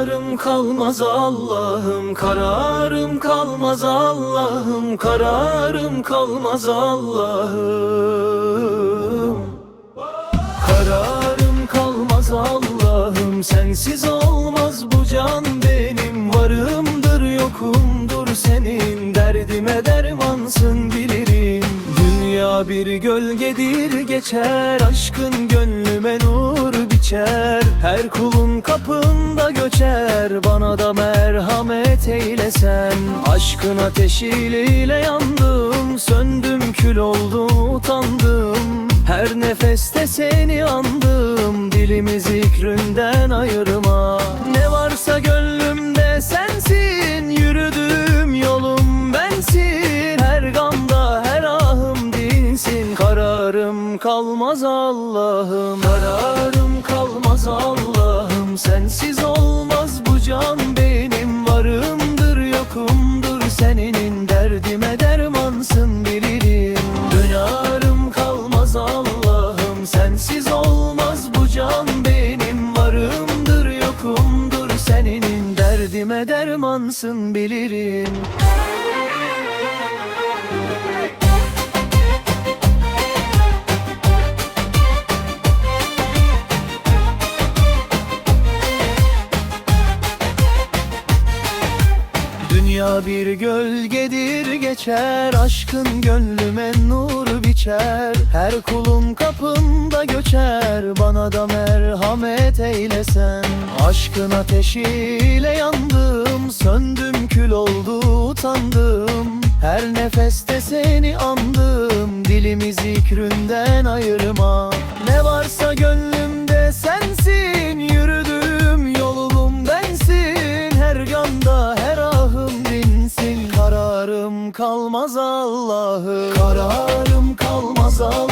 Kararım kalmaz Allah'ım kararım kalmaz Allah'ım kararım kalmaz Allah'ım. Kararım kalmaz Allah'ım sensiz olmaz bu can benim. Varımdır yokumdur senin. Derdime dermansın bilirim. Dünya bir gölgedir geçer. Aşkın gönlüme nur biçer. Her kulun kapında göçer bana da merhamet eylesen. Aşkın ateşiyle yandım söndüm kül oldum utandım. Her nefeste seni andım dilimi zikründen ayırma. Ne varsa gönlümde sensin yürüdüğüm yolum bensin. Her gamda her ahım dinsin Kararım kalmaz Allah'ım. Kararım Sensiz olmaz bu can benim Varımdır yokumdur seninin Derdime dermansın bilirim. Dönarım kalmaz Allah'ım Sensiz olmaz bu can benim Varımdır yokumdur seninin Derdime dermansın bilirim Dünya bir gölgedir geçer. Aşkın gönlüme nur biçer. Her kulun kapında göçer. Bana da merhamet eylesen. Aşkın ateşiyle yandım Söndüm kül oldu utandım. Her nefeste seni andım Dilimi zikründen ayırma. Ne varsa gönlümde kalmaz Allah'ım. Kararım kalmaz Allah'ım